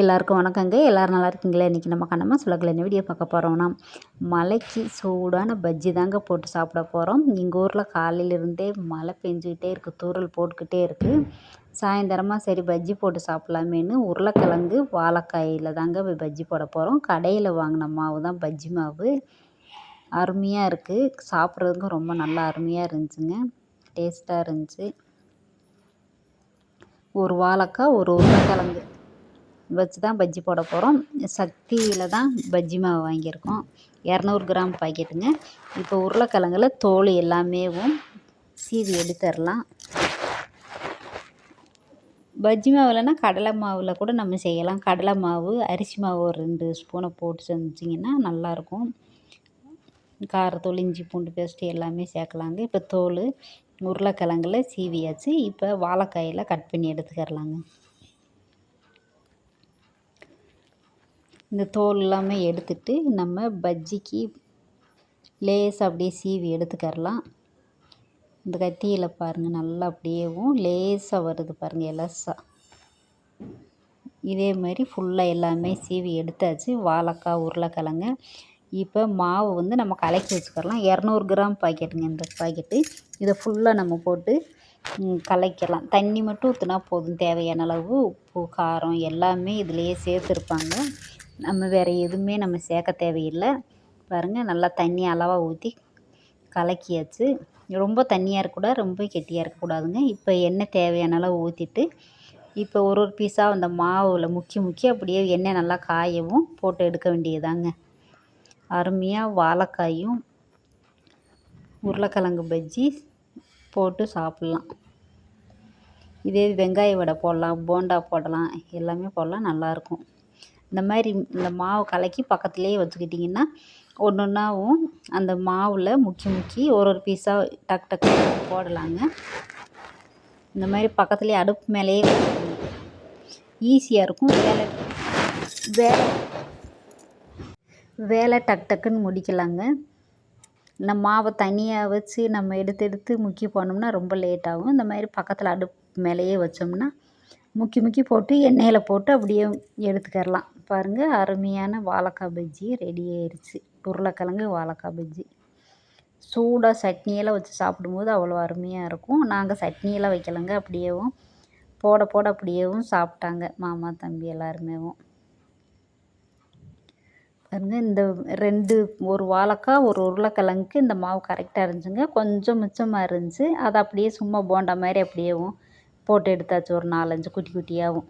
எல்லாருக்கும் வணக்கங்க. எல்லோரும் நல்லா இருக்கீங்களா? இன்றைக்கி நம்ம கண்ணம்மா சொல்லக்கில் என்ன வீடியோ பார்க்க போகிறோம்னா மலைக்கு சூடான பஜ்ஜி தாங்க போட்டு சாப்பிட போகிறோம் எங்கள் ஊரில் காலையிலேருந்தே மழை பெஞ்சிக்கிட்டே இருக்குது தூரல் போட்டுக்கிட்டே இருக்குது சாயந்தரமாக சரி பஜ்ஜி போட்டு சாப்பிட்லாமேன்னு உருளைக்கிழங்கு வாழைக்காயில் தாங்க பஜ்ஜி போட போகிறோம் கடையில் வாங்கின மாவு தான் பஜ்ஜி மாவு. அருமையாக இருக்குது சாப்பிட்றதுக்கும் ரொம்ப நல்லா அருமையாக இருந்துச்சுங்க. டேஸ்ட்டாக இருந்துச்சு. ஒரு வாழைக்காய் ஒரு உருளைக்கிழங்கு. வச்சு தான் பஜ்ஜி போட போகிறோம் சக்தியில் தான் பஜ்ஜி மாவு வாங்கியிருக்கோம். இரநூறு கிராம் பாக்கெட்டுங்க. இப்போ உருளைக்கிழங்குல தோல் எல்லாமேவும் சீவி எடுத்துடலாம் பஜ்ஜி மாவுலனா கடலை மாவில் கூட நம்ம செய்யலாம். கடலை மாவு அரிசி மாவு ஒரு ரெண்டு ஸ்பூனை போட்டு செஞ்சிங்கன்னா நல்லாயிருக்கும் காரத்தூள் இஞ்சி பூண்டு பேஸ்ட்டு எல்லாமே சேர்க்கலாங்க. இப்போ தோல் உருளைக்கிழங்குல சீவியாச்சு. இப்போ வாழைக்காயில் கட் பண்ணி எடுத்துக்கிறலாங்க. இந்த தோல் எல்லாமே எடுத்துட்டு நம்ம பஜ்ஜிக்கு லேசாக அப்படியே சீவி எடுத்துக்கரலாம் இந்த கத்தியில் பாருங்கள் நல்லா அப்படியேவும் லேசாக வருது பாருங்கள் எலசாக இதே மாதிரி ஃபுல்லாக எல்லாமே சீவி எடுத்தாச்சு. வாழைக்காய் உருளைக்கிழங்கு. இப்போ மாவு வந்து நம்ம கலக்கி வச்சுக்கலாம் இரநூறு கிராம் பாக்கெட்டுங்க இந்த பாக்கெட்டு. இதை ஃபுல்லாக நம்ம போட்டு கலக்கலாம் தண்ணி மட்டும் ஊற்றினா போதும். தேவையான அளவு உப்பு காரம் எல்லாமே இதிலையே சேர்த்துருப்பாங்க. நம்ம வேறு எதுவுமே நம்ம சேர்க்க தேவையில்லை. பாருங்கள் நல்லா தண்ணி அளவாக ஊற்றி கலக்கியாச்சு. ரொம்ப தண்ணியாக இருக்கக்கூடாது ரொம்ப கெட்டியாக இருக்கக்கூடாதுங்க. இப்போ எண்ணெய் தேவையான அளவு ஊற்றிட்டு இப்போ ஒரு ஒரு பீஸாக அந்த மாவில் முக்கி முக்கி அப்படியே எண்ணெய் நல்லா காயவும் போட்டு எடுக்க வேண்டியதாங்க அருமையாக வாழைக்காயும் உருளைக்கிழங்கு பஜ்ஜி போட்டு சாப்பிட்லாம். இதே வெங்காய வடை போடலாம் போண்டா போடலாம் எல்லாமே போடலாம் நல்லாயிருக்கும் இந்த மாதிரி இந்த மாவை கலக்கி பக்கத்துலேயே வச்சுக்கிட்டிங்கன்னா ஒன்று ஒன்றாவும் அந்த மாவில் முக்கி முக்கி ஒரு ஒரு பீஸாக டக் டக் போடலாங்க. இந்த மாதிரி பக்கத்துலேயே அடுப்பு மேலேயே ஈஸியாக இருக்கும். வேலை வேலை வேலை டக் டக்குன்னு முடிக்கலாங்க. இந்த மாவை தனியாக வச்சு நம்ம எடுத்து எடுத்து முக்கி போனோம்னா ரொம்ப லேட் ஆகும். இந்த மாதிரி பக்கத்தில் அடுப்பு மேலேயே வச்சோம்னா முக்கி முக்கி போட்டு எண்ணெயில் போட்டு அப்படியே எடுத்துக்கிடலாம் பாருங்கள் அருமையான வாழைக்காய் பஜ்ஜி ரெடி ஆயிடுச்சு உருளைக்கிழங்கு வாழைக்காய் பஜ்ஜி. சூடாக சட்னியெல்லாம் வச்சு சாப்பிடும்போது அவ்வளோ அருமையாக இருக்கும். நாங்கள் சட்னியெல்லாம் வைக்கலைங்க அப்படியேவும் போட போட அப்படியேவும் சாப்பிட்டாங்க. மாமா தம்பி எல்லாருமேவும். பாருங்கள் இந்த ரெண்டு ஒரு வாழைக்காய் ஒரு உருளைக்கிழங்குக்கு இந்த மாவு கரெக்டாக இருந்துச்சுங்க. கொஞ்சம் மிச்சமாக இருந்துச்சு. அதை அப்படியே சும்மா போண்டா மாதிரி அப்படியேவும் போட்டு எடுத்தாச்சு ஒரு நாலஞ்சு குட்டி குட்டியாகவும்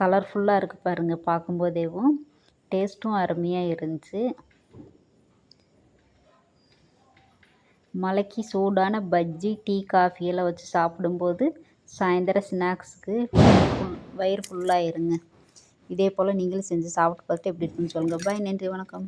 கலர்ஃபுல்லாக இருக்குது பாருங்கள் பார்க்கும்போதேவும். டேஸ்ட்டும் அருமையாக இருந்துச்சு. மலைக்கு சூடான பஜ்ஜி டீ காஃபியெல்லாம் வச்சு சாப்பிடும்போது சாயந்தரம் ஸ்நாக்ஸுக்கு வயிறு ஃபுல்லாக இருங்க. இதே போல் நீங்களும் செஞ்சு சாப்பிட்டு பார்த்துட்டு எப்படி இருக்குன்னு சொல்லுங்கள் பாய் நன்றி வணக்கம்.